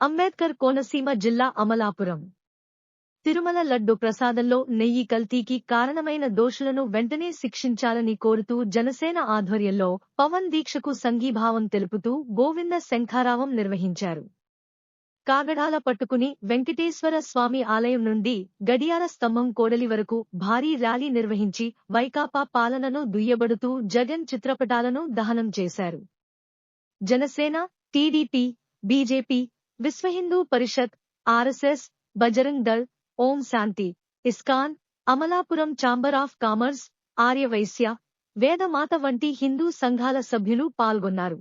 అంబేద్కర్ కోనసీమ జిల్లా అమలాపురం. తిరుమల లడ్డు ప్రసాదంలో నెయ్యి కల్తీకి కారణమైన దోషులను వెంటనే శిక్షించాలని కోరుతూ జనసేన ఆధ్వర్యంలో పవన్ దీక్షకు సంఘీభావం తెలుపుతూ గోవింద శంఖారావం నిర్వహించారు. కాగడాల పట్టుకుని వెంకటేశ్వర స్వామి ఆలయం నుండి గడియార స్తంభం కోడలి వరకు భారీ ర్యాలీ నిర్వహించి వైకాపా పాలనను దుయ్యబడుతూ జగన్ చిత్రపటాలను దహనం చేశారు. Janasena TDP BJP Vishwa Hindu Parishad RSS Bajrang Dal Om Shanti ISKCON Amalapuram chamber of commerce Arya Vaishya Vedamata వంటి హిందూ సంఘాల సభ్యులు పాల్గొన్నారు.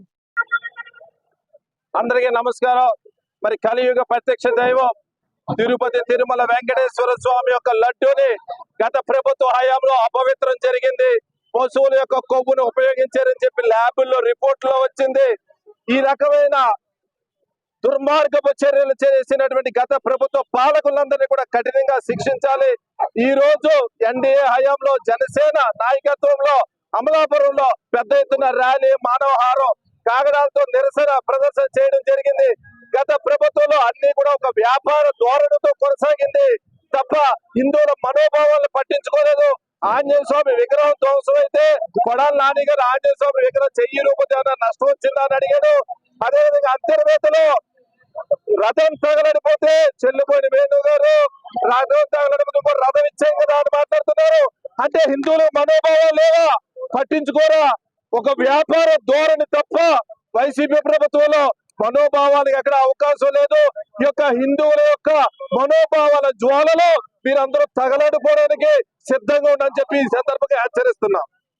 అందరికీ నమస్కారం. మరి కలియుగ ప్రత్యక్ష దైవం తిరుపతి తిరుమల వెంకటేశ్వర స్వామి యొక్క లడ్డూని గత ప్రభుత్వ హయాంలో అపవిత్రం జరిగింది. పశువుల యొక్క కొవ్వును ఉపయోగించారని చెప్పి ల్యాబుల్లో రిపోర్ట్లో వచ్చింది. ఈ రకమైన దుర్మార్గపు చర్యలు చేసినటువంటి గత ప్రభుత్వ పాలకులందరినీ కూడా కఠినంగా శిక్షించాలి. ఈ రోజు ఎన్డీఏ హయాంలో జనసేన నాయకత్వంలో అమలాపురంలో పెద్ద ఎత్తున ర్యాలీ మానవహారం కాగడాలతో నిరసన ప్రదర్శన చేయడం జరిగింది. గత ప్రభుత్వంలో అన్ని కూడా ఒక వ్యాపార ధోరణితో కొనసాగింది. తప్ప హిందువుల మనోభావాలను పట్టించుకోలేదు. ఆంజనేయ స్వామి విగ్రహం ధ్వంసం అయితే కొడాల నాని గారు ఆంజనేయ స్వామి విగ్రహం చెయ్యి రూపంలో నష్టం వచ్చిందా అని అడిగాడు. అదేవిధంగా అంతర్వేతలో రథం తగలడిపోతే చెల్లిపోయిన వేణు గారు రథం తగలడిపోతే రథం ఇచ్చాం కదా అని మాట్లాడుతున్నారు. అంటే హిందువుల మనోభావం లేవా? పట్టించుకోరా? ఒక వ్యాపార ధోరణి తప్ప వైసీపీ ప్రభుత్వంలో మనోభావానికి ఎక్కడ అవకాశం లేదు. ఈ యొక్క హిందువుల యొక్క మనోభావాల జ్వాలలో మీరందరూ తగలడిపోవడానికి సిద్ధంగా ఉండని చెప్పి ఈ సందర్భంగా హెచ్చరిస్తున్నాం.